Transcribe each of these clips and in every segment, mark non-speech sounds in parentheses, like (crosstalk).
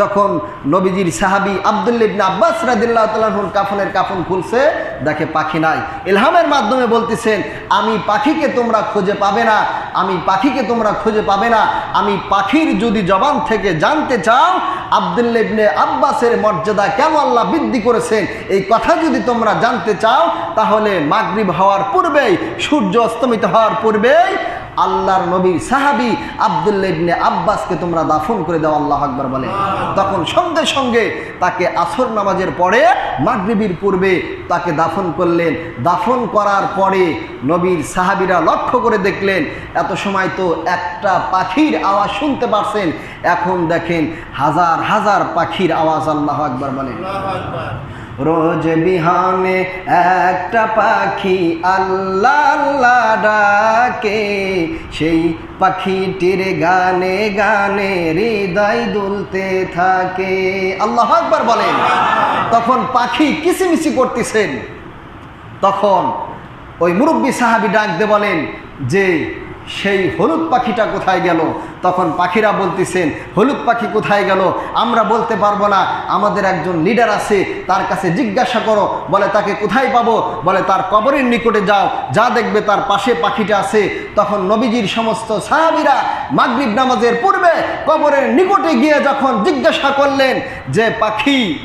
যখন নবীজির সাহাবি আবদুল্লিবনে আব্বাস রাদিল্লাহ তালাহুর কাফনের কাফন খুলছে, দেখে পাখি নাই। ইলহামের মাধ্যমে বলতেছেন, আমি পাখিকে তোমরা খুঁজে পাবে না, আমি পাখিকে তোমরা খুঁজে পাবে না, আমি পাখির যদি জবান থেকে জানতে চাও আবদুল্লিবনে আব্বাসের মর্যাদা কেন আল্লাহ বৃদ্ধি করেছেন, এই কথা যদি তোমরা জানতে চাও, তাহলে মাগরিব হওয়ার পূর্বেই, সূর্য অস্তমিত হওয়ার পূর্বেই আল্লাহর নবীর সাহাবি আবদুল্লা ইবনে আব্বাসকে তোমরা দাফন করে দাও, আল্লাহ আকবর বলে। তখন সঙ্গে সঙ্গে তাকে আসর নামাজের পরে মাগরিবির পূর্বে তাকে দাফন করলেন। দাফন করার পরে নবীর সাহাবিরা লক্ষ্য করে দেখলেন, এত সময় তো একটা পাখির আওয়াজ শুনতে পারছেন। এখন দেখেন হাজার হাজার পাখির আওয়াজ, আল্লাহ আকবর বলে। রোজ বিহানে একটা পাখি আল্লাহ আল্লাহ ডাকে। সেই পাখিটির গানে গানে হৃদয় দুলতে থাকে। আল্লাহ একবার বলেন। তখন পাখি কিসিমিসি করতেছেন। তখন ওই মুরব্বী সাহাবি ডাকতে বলেন যে সেই হলুদ পাখিটা কোথায় গেল? তখন পাখিরা বলতেছেন, হলুদ পাখি কোথায় গেল? আমরা বলতে পারব না। আমাদের একজন লিডার আছে, তার কাছে জিজ্ঞাসা করো। বলে, তাকে কোথায় পাবো? বলে, তার কবরের নিকটে যাও। যা দেখবে তার পাশে পাখিটা আছে। তখন নবীজির সমস্ত সাহাবিরা মাগরিব নামাজের পূর্বে কবরের নিকটে গিয়ে যখন জিজ্ঞাসা করলেন যে, পাখি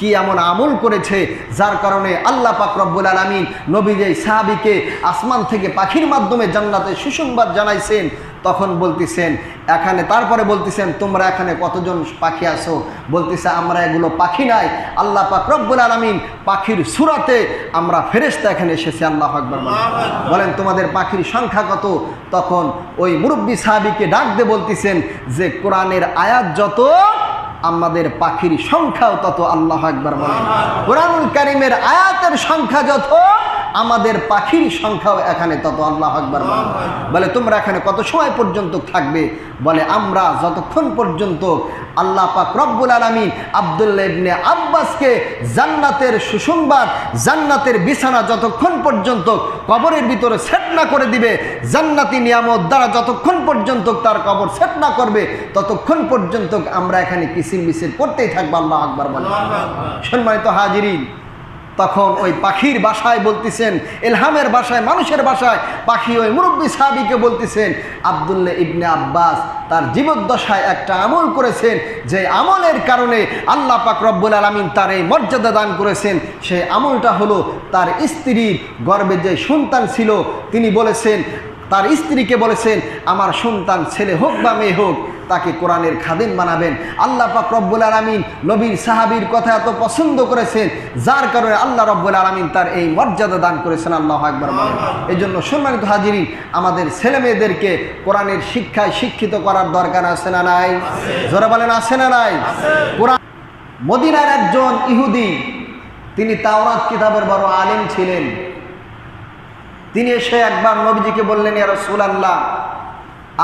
কি এমন আমল করেছে যার কারণে আল্লাহ পাক রব্বুল আলমিন নবী সাহাবিকে আসমান থেকে পাখির মাধ্যমে জান্নাতে সুসংবাদ জানাইছেন, তখন বলতেছেন, এখানে তারপরে বলতেছেন, তোমরা এখানে কতজন পাখি আসো বলতেছে, আমরা এগুলো পাখি নাই। আল্লাহ পাক রব্বুল আলমিন পাখির সুরাতে আমরা ফেরেস্তা এখানে এসেছি, আল্লাহ আকবর বলেন, তোমাদের পাখির সংখ্যা কত? তখন ওই মুরব্বী সাহাবিকে ডাক দিয়ে বলতেছেন যে, কোরআনের আয়াত যত আমাদের পাখির সংখ্যাও তত আল্লাহ একবার বলেন কোরআন কারিমের আয়াতের সংখ্যা যত আমাদের পাখির সংখ্যাও এখানে তত, আল্লাহ আকবর বলে। তোমরা এখানে কত সময় পর্যন্ত থাকবে? বলে, আমরা যতক্ষণ পর্যন্ত আল্লাহ পাক রব্বুল আলমিন আবদুল্লা ইবনে আব্বাসকে জান্নাতের সুসংবাদ, জান্নাতের বিছানা যতক্ষণ পর্যন্ত কবরের ভিতরে সেট না করে দিবে, জান্নাতি নিয়ামত দ্বারা যতক্ষণ পর্যন্ত তার কবর সেট না করবে, ততক্ষণ পর্যন্ত আমরা এখানে কিসির মিসির করতেই থাকব, আল্লাহ আকবর বলে। সম্মানিত হাজিরিন তখন ওই পাখির বাসায় বলতেছেন, এলহামের বাসায়, মানুষের বাসায়, পাখি ওই মুরব্বী সাহাবিকে বলতেছেন আবদুল্লা ইবনে আব্বাস তার জীবদ্দশায় একটা আমল করেছেন, যে আমলের কারণে আল্লাহ পাক রব্বুল আলমিন তার এই মর্যাদা দান করেছেন সেই আমলটা হলো তার স্ত্রীর গর্বে যে সন্তান ছিল, তিনি বলেছেন, তার স্ত্রীকে বলেছেন, আমার সন্তান ছেলে হোক বা মেয়ে হোক তাকে কোরআনের খাদেম বানাবেন। আল্লাহ পাক রব্বুল আলমিন নবীর সাহাবির কথা এত পছন্দ করেছেন, যার কারণে আল্লাহ রব্বুল আলমিন তার এই মর্যাদা দান করেছেন, আল্লাহ একবার বলেন। এই জন্য সম্মানিত হাজিরিন, আমাদের ছেলে মেয়েদেরকে কোরআনের শিক্ষায় শিক্ষিত করার দরকার আছে না নাই? জোরে বলেন, আছে না নাই? কোরআন মদিনার একজন ইহুদি, তিনি তাওরাত কিতাবের বড় আলিম ছিলেন। তিনি এসে একবার নবীজিকে বললেন, ইয়া রাসূলুল্লাহ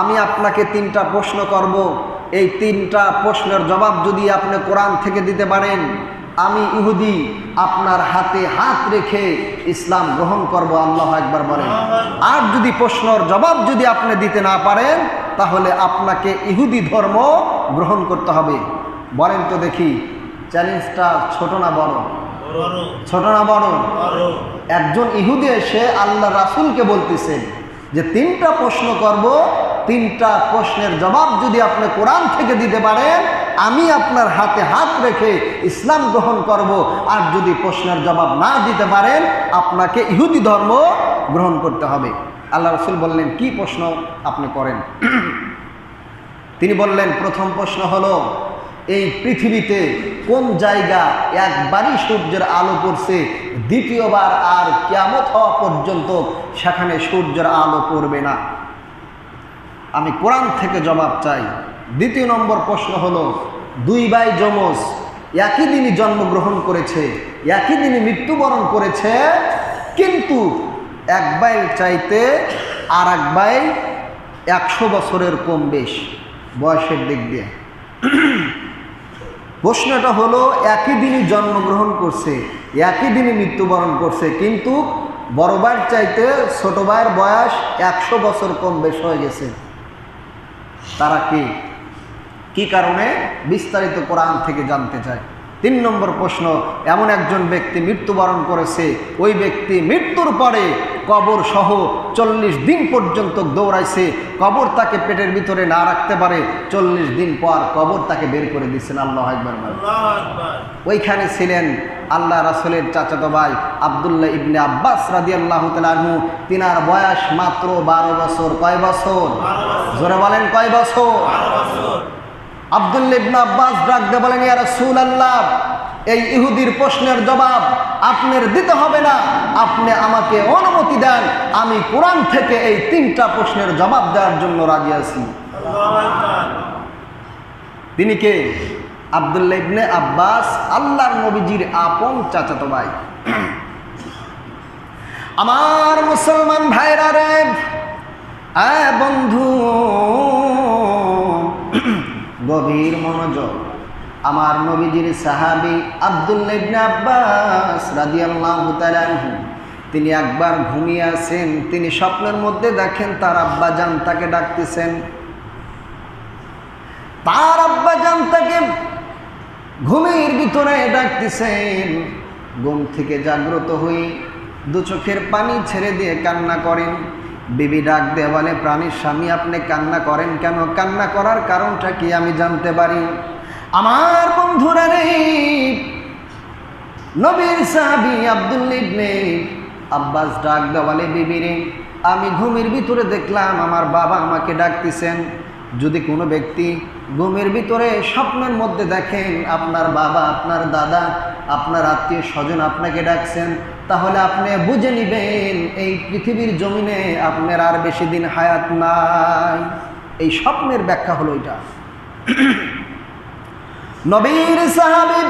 আমি আপনাকে তিনটা প্রশ্ন করব। এই তিনটা প্রশ্নের জবাব যদি আপনি কোরআন থেকে দিতে পারেন, আমি ইহুদি, আপনার হাতে হাত রেখে ইসলাম গ্রহণ করব, আল্লাহ একবার বলেন। আর যদি প্রশ্নর জবাব যদি আপনি দিতে না পারেন, তাহলে আপনাকে ইহুদি ধর্ম গ্রহণ করতে হবে। বলেন তো দেখি, চ্যালেঞ্জটা ছোট না বড়? ছোট না বড়? একজন ইহুদি এসে আল্লাহ রাসুলকে বলতেছেন যে, তিনটা প্রশ্ন করব তিনটা প্রশ্নের জবাব যদি আপনি কোরআন থেকে দিতে পারেন, আমি আপনার হাতে হাত রেখে ইসলাম গ্রহণ করব। আর যদি প্রশ্নের জবাব না দিতে পারেন, আপনাকে ইহুদি ধর্ম গ্রহণ করতে হবে। আল্লাহ রসুল বললেন, কি প্রশ্ন আপনি করেন? (clears throat) তিনি বললেন, প্রথম প্রশ্ন হলো, এই পৃথিবীতে কোন জায়গা একবারই সূর্যের আলো পড়ছে, দ্বিতীয়বার আর কেমত হওয়া পর্যন্ত সেখানে সূর্যের আলো পড়বে না? আমি কোরআন থেকে জবাব চাই। দ্বিতীয় নম্বর প্রশ্ন হলো, দুই ভাই যমজ একই দিনই জন্মগ্রহণ করেছে, একই দিনই মৃত্যুবরণ করেছে, কিন্তু এক ভাইয়ের চাইতে আর এক ভাই একশো বছরের কম বেশ। বয়সের দিক দিয়ে। (clears throat) প্রশ্নটা হলো, একই দিনই জন্মগ্রহণ করছে, একই দিনই মৃত্যুবরণ করছে, কিন্তু বড় ভাইয়ের চাইতে ছোট ভাইয়ের বয়স একশো বছর কম বেশ হয়ে গেছে। তারা কি? কি কারণে? বিস্তারিত কোরআন থেকে জানতে চাই তিন নম্বর প্রশ্ন এমন একজন ব্যক্তি মৃত্যুবরণ করেছে ওই ব্যক্তি মৃত্যুর পরে কবর সহ চল্লিশ দিন পর্যন্ত দৌড়াইছে কবর তাকে পেটের ভিতরে না রাখতে পারে চল্লিশ দিন পর কবর তাকে বের করে দিচ্ছেন আল্লাহ একবার ওইখানে ছিলেন আল্লাহ রাসুলের চাচাতো ভাই আবদুল্লাহ ইবনে আব্বাস রাদি আল্লাহ তিনার বয়স মাত্র বারো বছর। কয় বছর? জোরে বলেন কয় বছর? আবদুল্লাহ ইবনে আব্বাস ডাক দিয়ে বলেন, ইয়া রাসূল আল্লাহ এই ইহুদির প্রশ্নের জবাব আপনার দিতে হবে না। আপনি আমাকে অনুমতি দেন, আমি কোরআন থেকে এই তিনটা প্রশ্নের জবাব দেওয়ার জন্য রাজি আছি। তিনি কে? আবদুল্লাহ ইবনে আব্বাস, আল্লাহর নবীজির আপন চাচাতো ভাই। (clears throat) আমার মুসলমান ভাইরা রে আয় বন্ধু, গভীর মনোযোগ। আমার নবীজির সাহাবি আবদুল্লাহ ইবনে আব্বাস রাদিয়াল্লাহু তাআলা আনহু, তিনি একবার ঘুমিয়ে আছেন তিনি স্বপ্নের মধ্যে দেখেন তার আব্বাজান তাকে ডাকতেছেন। তার আব্বাজান তাকে ঘুমের ভিতরে ডাকতেছেন। ঘুম থেকে জাগ্রত হয়ে দু চোখের পানি ছেড়ে দিয়ে কান্না করেন। বিবি ডাক দিয়ে বলে, প্রাণীর স্বামী, আপনি কান্না করেন কেন? কান্না করার কারণটা কি? আমি জানতে পারি। আমার বন্ধুরা নবীর সাহাবি আব্দুল ইবনে আব্বাস ডাক দেওয়ালে বিবি রে, আমি ঘুমের ভিতরে দেখলাম, আমার বাবা আমাকে ডাকতেছেন। যদি কোনো ব্যক্তি ঘুমের ভিতরে স্বপ্নের মধ্যে দেখেন, আপনার বাবা, আপনার দাদা, আপনার আত্মীয় স্বজন আপনাকে ডাকছেন তাহলে আপনি বুঝে নিবেন, এই পৃথিবীর জমিনে আপনার আর বেশি দিন হায়াত নাই। এই স্বপ্নের ব্যাখ্যা হলো এটা। (clears throat) নবীর সাহাবি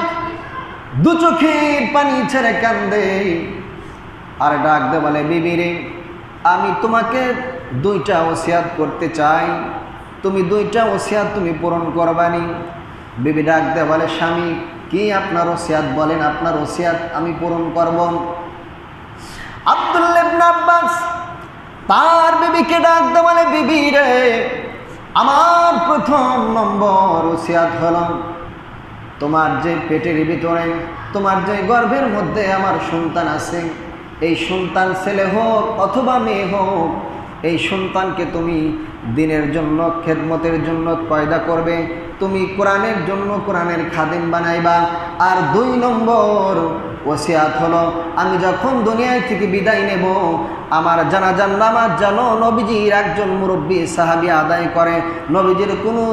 দু চোখের পানি ছেড়ে কান্দে আর ডাক দে বলে বিবিরে আমি তোমাকে দুইটা ওসিয়াত করতে চাই। তুমি দুইটা ওসিয়াত তুমি পূরণ করবানি। বিবি ডাক দে বলে, স্বামী, কি আপনার ওসিয়াত বলেন? আপনার ওসিয়াত আমি পূরণ করব? তার বিবিকে ডাক বলে, বিবি রে, আমার প্রথম নম্বর ওসিয়াত হলো। তোমার যে পেটের ভিতরে, তোমার যে গর্ভের মধ্যে আমার সন্তান আছে, এই সন্তান ছেলে হোক অথবা মেয়ে হোক, এই সন্তানকে তুমি দিনের জন্য, খেদমতের জন্য পয়দা করবে। তুমি কোরআনের জন্য কোরআনের খাদিম বানাইবা। আর দুই নম্বর ওসিয়াত হলো আমি যখন দুনিয়ায় থেকে বিদায় নেব আমার জানাজান নামাজ যেন নবীজির একজন মুরব্বী সাহাবি আদায় করে নবীজির কোনো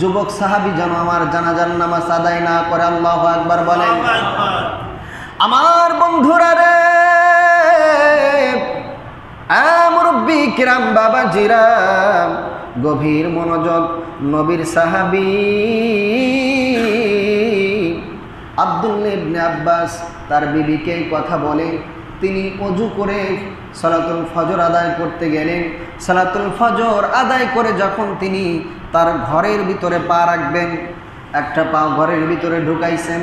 যুবক সাহাবি যেন আমার জানাজান নামাজ আদায় না করে আল্লাহ একবার বলেন আমার বন্ধুরা রে মুরব্বী কিরাম বাবা জিরা গভীর মনোযোগ নবীর সাহাবি আবদুল্লা ইবনে আব্বাস তার বিবিকে কথা বলেন তিনি অজু করে সালাতুল ফজর আদায় করতে গেলেন। সালাতুল ফজর আদায় করে যখন তিনি তার ঘরের ভিতরে পা রাখবেন একটা পা ঘরের ভিতরে ঢুকাইছেন।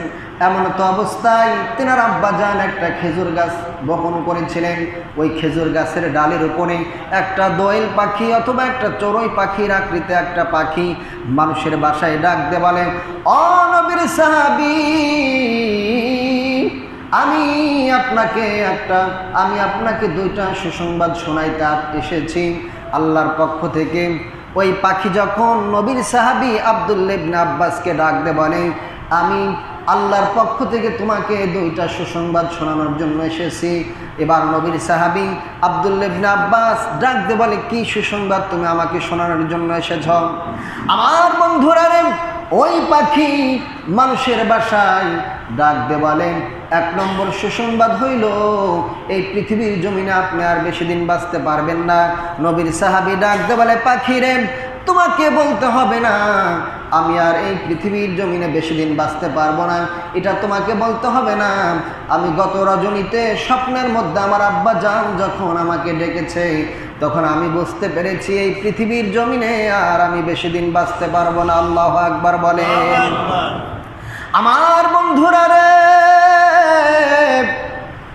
এমন তো অবস্থায় তেনার আব্বা যান একটা খেজুর গাছ বপন করেছিলেন। ওই খেজুর গাছের ডালের উপরে একটা দোয়েল পাখি অথবা একটা চড়ুই পাখির আকৃতি একটা পাখি মানুষের বাসায় ডাক দে বলে অনবীর সাহাবি, আমি আপনাকে একটা, আমি আপনাকে দুইটা সুসংবাদ শোনাইতে এসেছি। আল্লাহর পক্ষ থেকে ওই পাখি যখন নবীর সাহাবি আবদুল্লেবনা আব্বাসকে ডাক দে বলে, আমি আল্লাহর পক্ষ থেকে তোমাকে দুইটা সুসংবাদ শোনানোর জন্য এসেছি। এবার নবীর সাহাবি আবদুল্লেবনা আব্বাস ডাক দে বলে, কি সুসংবাদ তুমি আমাকে শোনানোর জন্য এসেছ? আমার বন্ধুরা ওই পাখি মানুষের বাসায় ডাক দে বলেন, এক নম্বর সুসংবাদ হইল, এই পৃথিবীর জমিনে আপনি আর বেশি দিন বাঁচতে পারবেন না। নবীর সাহাবি ডাক দে বলে পাখিরে তোমাকে বলতে হবে না, আমি আর এই পৃথিবীর জমিনে বেশি দিন বাঁচতে পারব না। এটা তোমাকে বলতে হবে না। আমি গত রজনীতে স্বপ্নের মধ্যে আমার আব্বা যান যখন আমাকে ডেকেছে, তখন আমি বুঝতে পেরেছি এই পৃথিবীর জমিনে আর আমি বেশি দিন বাঁচতে পারব না। আল্লাহ একবার বলে আমার বন্ধুরা রে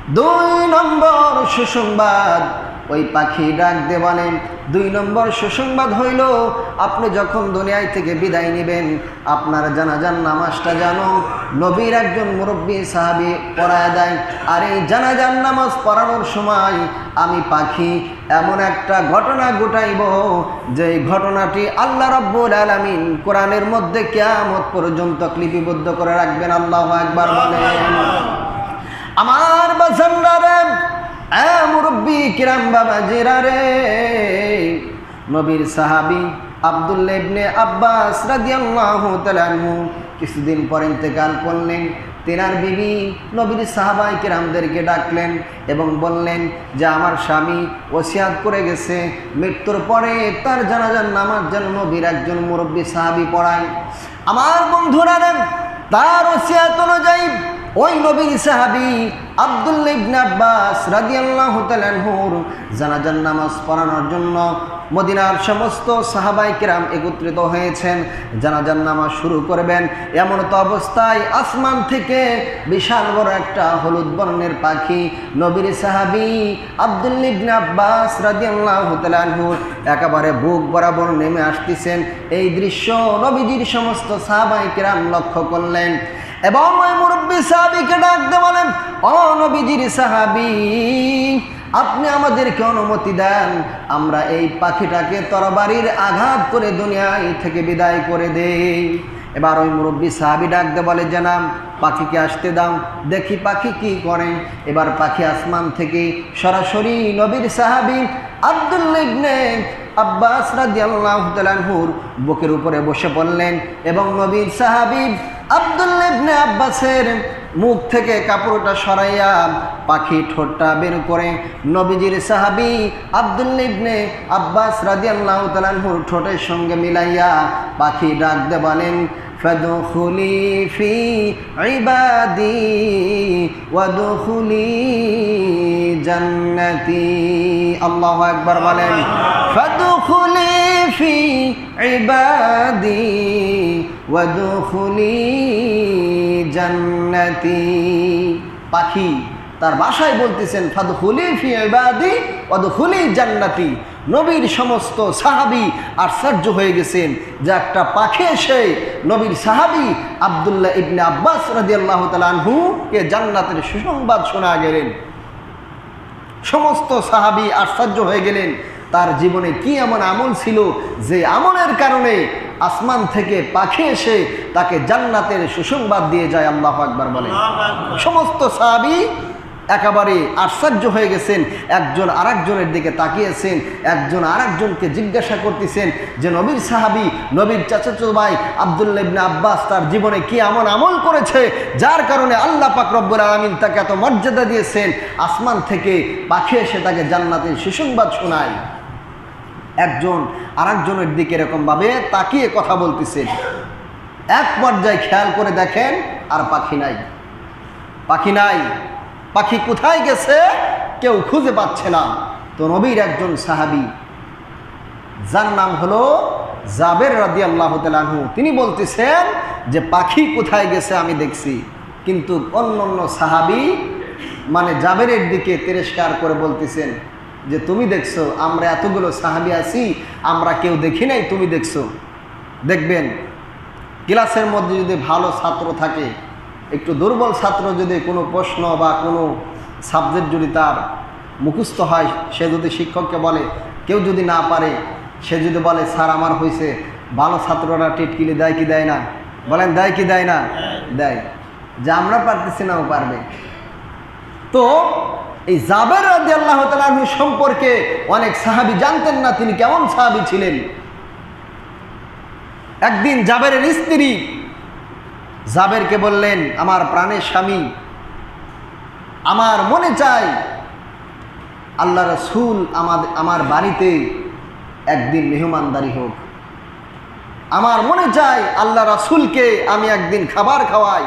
দুই নম্বর সুসংবাদ। ওই পাখি ডাক দে বলেন, দুই নম্বর সুসংবাদ হইল, আপনি যখন দুনিয়ায় থেকে বিদায় নেবেন, আপনার জানাজান নামাজটা জানো। নবীর একজন মুরব্বী সাহাবি পড়ায় দেয়, আর এই জানাজান নামাজ পড়ানোর সময় আমি পাখি এমন একটা ঘটনা ঘটাইব, যে ঘটনাটি আল্লাহ রব্বুল আলামিন কোরআনের মধ্যে কেয়ামত পর্যন্ত লিপিবদ্ধ করে রাখবেন। আল্লাহ একবার বলেন। আমার মুরব্বী, কিরাম বাবা নবীর সাহাবি আব্দুল্লাহ ইবনে আব্বাস কিছুদিন পর ইন্তেকাল করলেন। তেনার বিবি নবীর সাহাবাই কিরামদেরকে ডাকলেন এবং বললেন, যে আমার স্বামী ওসিয়াত করে গেছে, মৃত্যুর পরে তার জানাজার নামাজ যেন নবীর একজন মুরব্বী সাহাবি পড়ায়। আমার বন্ধুরা তার ওসিয়াত অনুযায়ী ওই নবীর সাহাবি আব্দুল্লাহ ইবনে আব্বাস রাদিয়াল্লাহু তাআলা আনহুর জানাজার নামাজ পড়ানোর জন্য মদিনার সমস্ত সাহাবাই কিরাম একত্রিত হয়েছেন। জানাজার নামাজ শুরু করবেন। এমন তো অবস্থায় আসমান থেকে বিশাল বড় একটা হলুদ বর্ণের পাখি নবীর সাহাবি আব্দুল্লাহ ইবনে আব্বাস রাদিয়াল্লাহু তাআলা আনহুর একেবারে বুক বরাবর নেমে আসতেছেন। এই দৃশ্য নবীজির সমস্ত সাহাবাই কিরাম লক্ষ্য করলেন। এবং ওই মুরব্বী সাহাবিকে ডাকতে বলেন, ও নবীজির সাহাবি, আপনি আমাদেরকে অনুমতি দেন। আমরা এই পাখিটাকে তরবারির আঘাত করে দুনিয়ায় থেকে বিদায় করে দেই। এবার ওই মুরব্বী সাহাবি ডাকতে বলে, জানাম, পাখিকে আসতে দাও। দেখি পাখি কি করেন এবার পাখি আসমান থেকে সরাসরি নবীর সাহাবি আব্দুল্লাহ ইবনে আব্বাস রাদিয়াল্লাহু তাআলাহুর বুকের উপরে বসে পড়লেন এবং নবীর সাহাবী আব্দুল্লাহ ইবনে আব্বাসের মুখ থেকে কাপড়টা সরাইয়া পাখি ঠোঁটটা বের করে নবীজির সাহাবী আব্দুল্লাহ ইবনে আব্বাস রাদিয়াল্লাহু তাআলাহুর ঠোঁটের সঙ্গে মিলাইয়া পাখি ডাক দে বলেন فادخلي في عبادي وادخلي جنتي الله أكبر বলেন فادخلي في عبادي জান্নাতি। পাখি তার বাসায় বলতেছেন, ফাদুখুলি ফি ইবাদি, ওয়াদুখুলি জান্নাতি। নবীর সমস্ত সাহাবি আশ্চর্য হয়ে গেছেন যে একটা পাখি এসে নবীর সাহাবি আবদুল্লাহ ইবনে আব্বাস রাজিয়াল্লাহ আনহু কে জান্নাতের সুসংবাদ শোনা গেলেন। সমস্ত সাহাবি আশ্চর্য হয়ে গেলেন, তার জীবনে কি এমন আমল ছিল যে আমলের কারণে আসমান থেকে পাখি এসে তাকে জান্নাতের সুসংবাদ দিয়ে যায় আল্লাহ আকবার বলে। সমস্ত সাহাবি একেবারে আশ্চর্য হয়ে গেছেন। একজন আরেকজনের দিকে তাকিয়েছেন একজন আরেকজনকে জিজ্ঞাসা করতেছেন যে নবীর সাহাবি নবীর চাচাচো ভাই আবদুল্লাহ আব্বাস তার জীবনে কি এমন আমল করেছে যার কারণে আল্লাহ পাক রব্বুল আলমিন তাকে এত মর্যাদা দিয়েছেন? আসমান থেকে পাখি এসে তাকে জান্নাতের সুসংবাদ শোনায়। একজন আরেকজনের দিকে এরকমভাবে তাকিয়ে কথা বলতেছেন এক পর্যায়ে খেয়াল করে দেখেন আর পাখি নাই। পাখি নাই। পাখি কোথায় গেছে কেউ খুঁজে পাচ্ছে না। তো নবীর একজন সাহাবি, যার নাম হলো জাবের রাদি আল্লাহ তালু তিনি বলতেছেন যে, পাখি কোথায় গেছে আমি দেখছি। কিন্তু অন্য অন্য সাহাবি মানে জাবেরের দিকে তিরস্কার করে বলতেছেন যে তুমি দেখছ, আমরা এতগুলো সাহাবি আছি, আমরা কেউ দেখি নাই, তুমি দেখছ। দেখবেন, ক্লাসের মধ্যে যদি ভালো ছাত্র থাকে, একটু দুর্বল ছাত্র যদি কোনো প্রশ্ন বা কোনো সাবজেক্ট যদি তার মুখস্থ হয়, সে যদি শিক্ষককে বলে, কেউ যদি না পারে, সে যদি বলে, স্যার, আমার হয়েছে ভালো ছাত্ররা টিটকিলি দেয় কি দেয় না? বলেন, দেয় কি দেয় না? দেয়। যে আমরা পারতেছি না, ও পারবে। তো এই জাবের রাজি আল্লাহ তালু সম্পর্কে অনেক সাহাবি জানতেন না তিনি কেমন সাহাবি ছিলেন। একদিন জাবেরের স্ত্রী জাবেরকে বললেন, আমার প্রাণের স্বামী, আমার মনে চাই আল্লাহ রসুল আমাদের আমার বাড়িতে একদিন মেহমানদারি হোক। আমার মনে চাই আল্লাহ রসুলকে আমি একদিন খাবার খাওয়াই।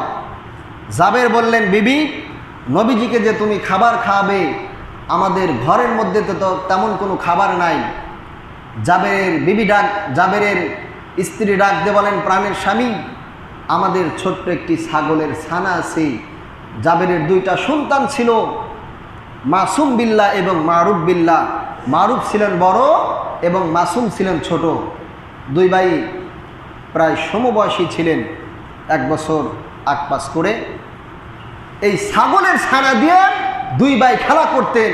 জাবের বললেন, বিবি নবীজিকে যে তুমি খাবার খাওয়াবে, আমাদের ঘরের মধ্যে তো তেমন কোনো খাবার নাই। জাবের বিবি ডাক, জাবেরের স্ত্রী ডাক দিয়ে বলেন, প্রাণের স্বামী, আমাদের ছোট্ট একটি ছাগলের ছানা আছে। জাবেরের দুইটা সন্তান ছিল, মাসুম বিল্লা এবং মারুফ বিল্লা মারুফ ছিলেন বড় এবং মাসুম ছিলেন ছোট। দুই ভাই প্রায় সমবয়সী ছিলেন। এক বছর আগ পাস করে এই ছাগলের ছানা দিয়ে দুই ভাই খেলা করতেন।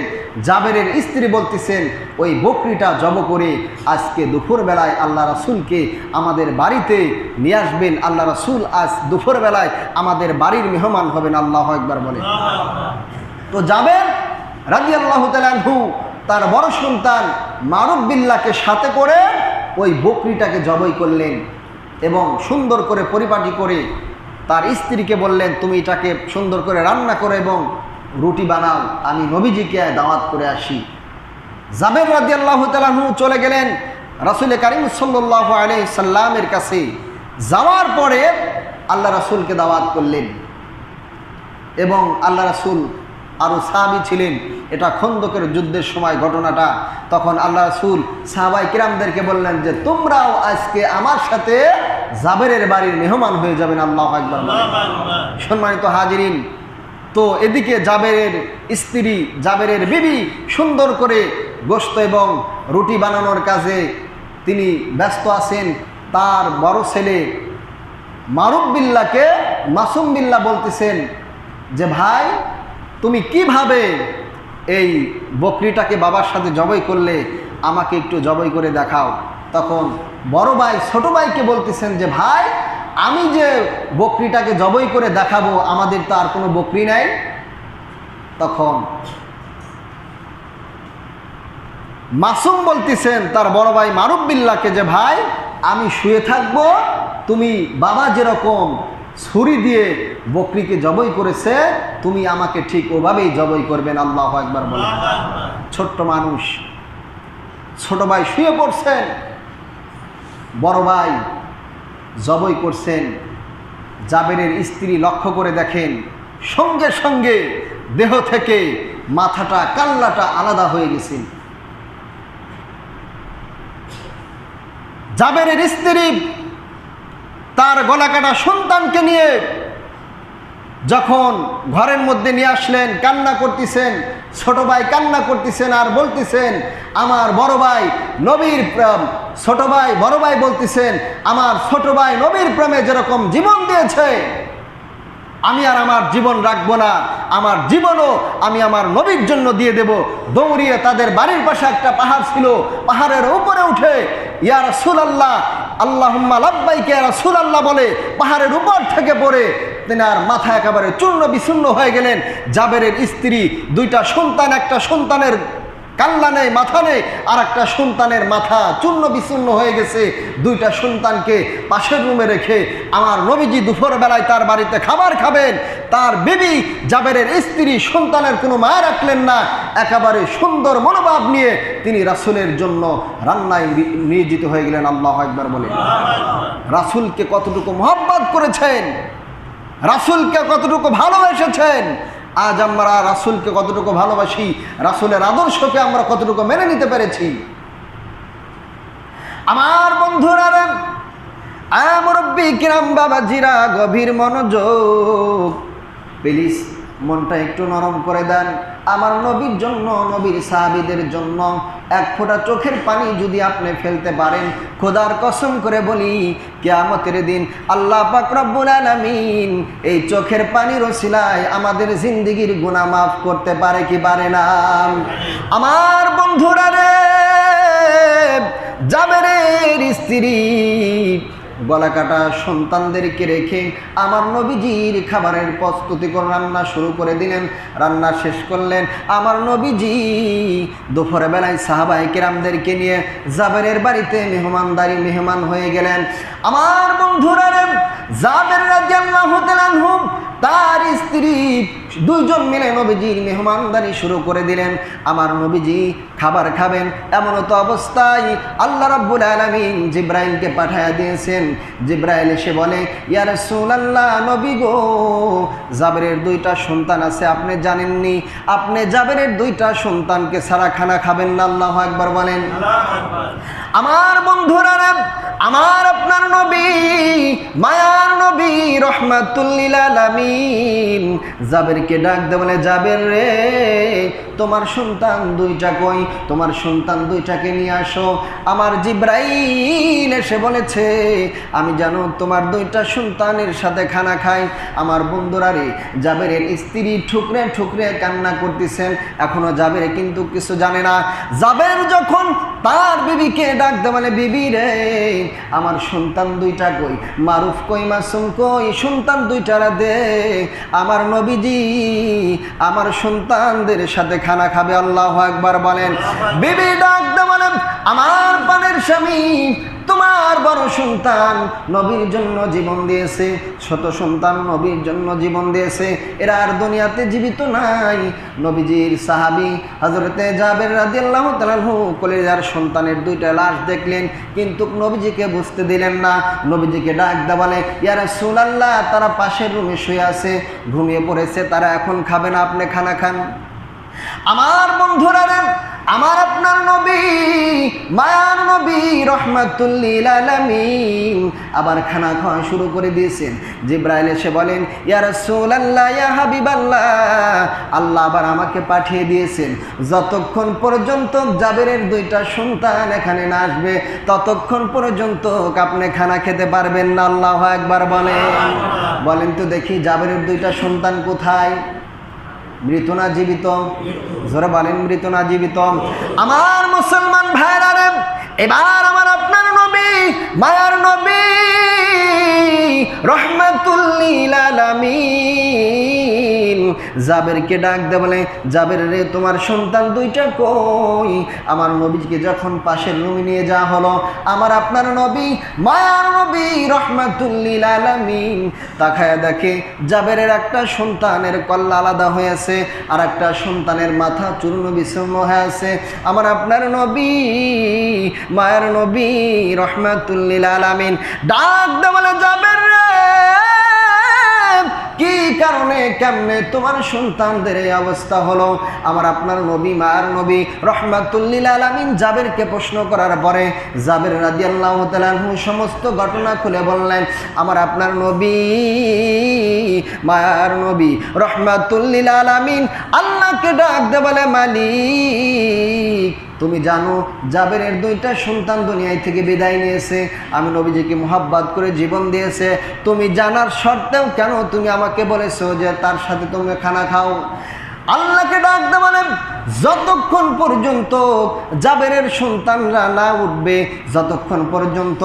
জাবেরের স্ত্রী বলতেছেন, ওই বকরিটা জব করে আজকে দুপুরবেলায় আল্লাহ রাসুলকে আমাদের বাড়িতে নিয়ে আসবেন। আল্লাহ রাসুল আজ দুপুরবেলায় আমাদের বাড়ির মেহমান হবেন। আল্লাহ একবার বলে। তো জাবের রাজি আল্লাহ তালহু তার বড় সন্তান মারুফ বিল্লাকে সাথে করে ওই বকরিটাকে জবই করলেন এবং সুন্দর করে পরিপাটি করে তার স্ত্রীকে বললেন, তুমি এটাকে সুন্দর করে রান্না করো এবং রুটি বানাও। আমি নবীজিকে দাওয়াত করে আসি। জাবের রাজি আল্লাহ চলে গেলেন রাসুল করিম সাল্লাহ আলি সাল্লামের কাছে। যাওয়ার পরে আল্লাহ রাসুলকে দাওয়াত করলেন এবং আল্লাহ রাসুল আরও সাহাবি ছিলেন। এটা খন্দকের যুদ্ধের সময় ঘটনাটা। তখন আল্লাহ রাসুল সাহাবাই কিরামদেরকে বললেন যে, তোমরাও আজকে আমার সাথে জাবেরের বাড়ির মেহমান হয়ে যাবেন আল্লাহ একবার সম্মানিত হাজিরিন তো এদিকে জাবেরের স্ত্রী জাবেরের বিবি সুন্দর করে গোস্ত এবং রুটি বানানোর কাজে তিনি ব্যস্ত আছেন। তার বড় ছেলে মারুফ বিল্লাকে মাসুম বিল্লা বলতেছেন যে ভাই তুমি কীভাবে এই বকরিটাকে বাবার সাথে জবই করলে? আমাকে একটু জবই করে দেখাও। তখন বড় ভাই, ছোট ভাইকে বলতেছেন যে, ভাই, আমি যে বকরিটাকে জবই করে দেখাবো, আমাদের তো আর কোনো বকরি নাই। তখন মাসুম বলতেছেন তার বড় ভাই মারুফ বিল্লাকে যে, ভাই, আমি শুয়ে থাকব, তুমি বাবা যেরকম ছুরি দিয়ে বকরিকে জবই করেছে, তুমি আমাকে ঠিক ওভাবেই জবই করবেন, আল্লাহ একবার বলে ছোট্ট মানুষ, ছোট ভাই শুয়ে পড়ছেন। বড় ভাই, জবই করছেন। জাবেরের স্ত্রী লক্ষ্য করে দেখেন, সঙ্গে সঙ্গে দেহ থেকে মাথাটা, কাল্লাটা আলাদা হয়ে গেছে। জাবেরের স্ত্রী তার গলাকাটা সন্তানকে নিয়ে যখন ঘরের মধ্যে নিয়ে আসলেন, কান্না করতেছেন, ছোট ভাই কান্না করতেছেন আর বলতেছেন, আমার বড় ভাই নবীর ছোট ভাই, বড় ভাই বলতেছেন, আমার ছোট ভাই নবীর প্রেমে যেরকম জীবন দিয়েছে, আমি আর আমার জীবন রাখব না। আমার জীবনও আমি আমার নবীর জন্য দিয়ে দেব। দৌড়িয়ে তাদের বাড়ির পাশে একটা পাহাড় ছিল, পাহাড়ের উপরে উঠে, ইয়া রাসুল আল্লাহ আল্লাহ লাব্বাইকে রাসুল আল্লাহ বলে পাহাড়ের উপর থেকে পড়ে তিনি আর মাথা একেবারে চূর্ণ বিচূর্ণ হয়ে গেলেন। জাবেরের স্ত্রী, দুইটা সন্তান, একটা সন্তানের কাল্লা নেই, মাথা নেই আর একটা সন্তানের মাথা চূর্ণ বিচূর্ণ হয়ে গেছে। দুইটা সন্তানকে পাশের রুমে রেখে আমার নবীজি দুপুর বেলায় তার বাড়িতে খাবার খাবেন। তার বিবি জাবেরের স্ত্রী সন্তানের কোনো মায়া রাখলেন না। একেবারে সুন্দর মনোভাব নিয়ে তিনি রাসুলের জন্য রান্নায় নিয়োজিত হয়ে গেলেন, আল্লাহ একবার বলে। রাসুলকে কতটুকু মহব্বত করেছেন? রাসুলকে কতটুকু ভালোবেসেছেন? আজ আমরা রাসুলকে কতটুকু ভালোবাসি, রাসুলের আদর্শকে আমরা কতটুকু মেনে নিতে পেরেছি? আমার বন্ধুরা মুরব্বী কিরাম বাবাজিরা, গভীর মনোযোগ প্লিজ মনটা একটু নরম করে দেন। আমার নবীর জন্য, নবীর সাহাবিদের জন্য এক ফোঁটা চোখের পানি যদি আপনি ফেলতে পারেন, খোদার কসম করে বলি, কেয়ামতের দিন আল্লাহ পাক রব্বুল আলামিন এই চোখের পানির ওসিলায় আমাদের জিন্দিগির গুনাহ মাফ করতে পারে কি পারে না? আমার বন্ধুরা রে, জাবেরের স্ত্রী গলা কাটা সন্তানদেরকে রেখে আমার নবীজির খাবারের প্রস্তুতি করে রান্না শুরু করে দিলেন, রান্না শেষ করলেন। আমার নবীজি দুপুরে বেলায় সাহাবাই কিরামদেরকে নিয়ে জাবেরের বাড়িতে মেহমানদারি মেহমান হয়ে গেলেন। আমার বন্ধুরা জাবের আনহু, তার স্ত্রী দুইজন মিলে নবীজির মেহমানদারি শুরু করে দিলেন। আমার নবীজি খাবার খাবেন এমন তো অবস্থায় আল্লাহ রাব্বুল আলামিন জিব্রাইলকে পাঠায়া দিয়েছেন। জিব্রাইল এসে বলে, ইয়া রাসূলুল্লাহ, নবী গো, জাবেরের দুইটা সন্তান আছে, আপনি জানেননি? আপনি জাবেরের দুইটা সন্তানকে সারা খানা খাবেন না? আল্লাহ একবার বলেন। আমার বন্ধুরা, আমার আপনার নবী, মায়ার নবী রহমাতুল্লিল আলামিন জাবের জাবেরকে ডাক দে জাবের রে তোমার সন্তান দুইটা কই? তোমার সন্তান দুইটাকে নিয়ে আসো। আমার জিব্রাইল এসে বলেছে, আমি জানো তোমার দুইটা সন্তানের সাথে খানা খাই। আমার বন্ধুরা রে স্ত্রী ঠুকরে ঠুকরে কান্না করতেছেন। এখনও জাবের কিন্তু কিছু জানে না। জাবের যখন তার বিবিকে ডাক দে মানে বিবি রে, আমার সন্তান দুইটা কই? মারুফ কই, মাসুম কই? সন্তান দুইটারা দে। আমার নবীজি আমার সন্তানদের সাথে খানা খাবে, আল্লাহ একবার বলেন। বিবি ডাক আমার পানের স্বামী, তোমার বড় সন্তান নবীর জন্য জীবন দিয়েছে শত সন্তান নবীর জন্য জীবন দিয়েছে, এরা আর দুনিয়াতে জীবিত নাই। নবীজির সাহাবি হজরতে জাবের রাজি আল্লাহ তালু কলেজার সন্তানের দুইটা লাশ দেখলেন, কিন্তু নবীজিকে বুঝতে দিলেন না। নবীজিকে ডাক দেওয়ালে ইয়ারা সুলাল্লাহ তারা পাশের রুমে শুয়ে আছে, ঘুমিয়ে পড়েছে, তারা এখন খাবে না, আপনি খানা খান। আমার বন্ধুরা আমার আপনার নবী, মায়ার নবী, রহমাতুল্লিল আলামিন। আবার খানা খাওয়া শুরু করে দিয়েছেন। জিব্রাইল এসে বলেন, ইয়া রাসূলুল্লাহ, ইয়া হাবিবাল্লাহ। আল্লাহ আবার আমাকে পাঠিয়ে দিয়েছেন। যতক্ষণ পর্যন্ত জাবেরের দুইটা সন্তান এখানে না আসবে, ততক্ষণ পর্যন্ত আপনি খানা খেতে পারবেন না। আল্লাহ একবার বলেন। বলেন তো দেখি জাবেরের দুইটা সন্তান কোথায়? মৃত না জীবিত জোরে বলেন মৃত না জীবিত আমার মুসলমান ভাইরা রে, এবার আমার আপনার নবী, মায়ার নবী রহমাতুল্লিল আলামিন জাবেরকে ডাক দে বলে, জাবের রে, তোমার সন্তান দুইটা কই? আমার নবীকে যখন পাশের রুমে নিয়ে যাওয়া হলো, আমার আপনার নবী, মায়ার নবী, রহমাতুল্লিল আলামিন, তাকায় দেখে জাবেরের একটা সন্তানের কল্লা আলাদা হয়েছে আর একটা সন্তানের মাথা চূর্ণ বিচ্ছন্ন হয়ে আছে। আমার আপনার নবী, মায়ের নবী, রহমাতুল্লিল আলামিন, ডাক দে বলে, জাবের রে কি কারণে, কেমনে তোমার সন্তানদের এই অবস্থা হলো? আমার আপনার নবী মায়ের নবী, রহমাতুল্লিল আলামিন জাবেরকে প্রশ্ন করার পরে জাবের রাজি আল্লাহ সমস্ত ঘটনা খুলে বললেন, আমার আপনার নবী মায়ার নবী, রহমাতুল্লিল আলামিন আল্লাহকে ডাক দে বলে মালিক তুমি জানো, জাবেরের দুইটা সন্তান দুনিয়ায় থেকে বিদায় নিয়েছে। আমি নবীজিকে মোহাব্বাত করে জীবন দিয়েছে। তুমি জানার সত্ত্বেও কেন তুমি আমাকে বলেছ যে তার সাথে তুমি খানা খাও? আল্লাহকে ডাক দে মানে যতক্ষণ পর্যন্ত জাবেরের সন্তানরা না উঠবে, যতক্ষণ পর্যন্ত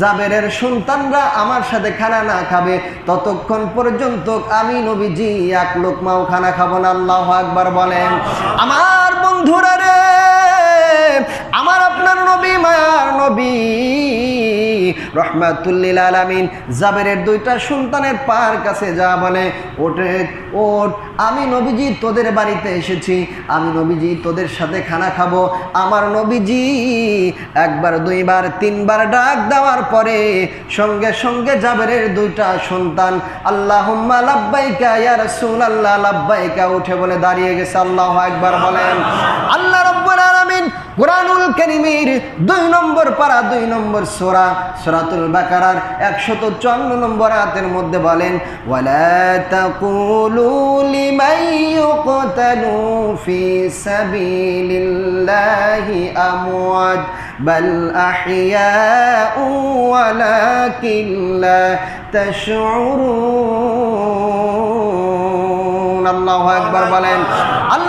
জাবেরের সন্তানরা আমার সাথে খানা না খাবে, ততক্ষণ পর্যন্ত আমি নবীজি এক লোকমাও খানা খাব না। আল্লাহ আকবার বলেন। আমার বন্ধুরা রে রহমাতুল্লিল জাবেরের দুইটা পার কাছে যা বলে, ওঠে, ওঠ, আমি নবীজি তোদের বাড়িতে এসেছি, আমি নবীজি তোদের সাথে খানা খাব। আমার নবীজি একবার, দুইবার, তিনবার ডাক দেওয়ার পরে সঙ্গে সঙ্গে জাবেরের দুইটা সন্তান, আল্লাহুম্মা লাব্বাইকা ইয়া রাসূলুল্লাহ লাব্বাইকা উঠে বলে দাঁড়িয়ে গেছে। আল্লাহ একবার বলেন। আল্লাহ কোরআনুল কারীমের দুই নম্বর পারা, দুই নম্বর সূরা, সূরাতুল বাকারার 154 নম্বর আয়াতের মধ্যে বলেন আমওয়াত আল্লাহু আকবার বলেন, আল্লাহ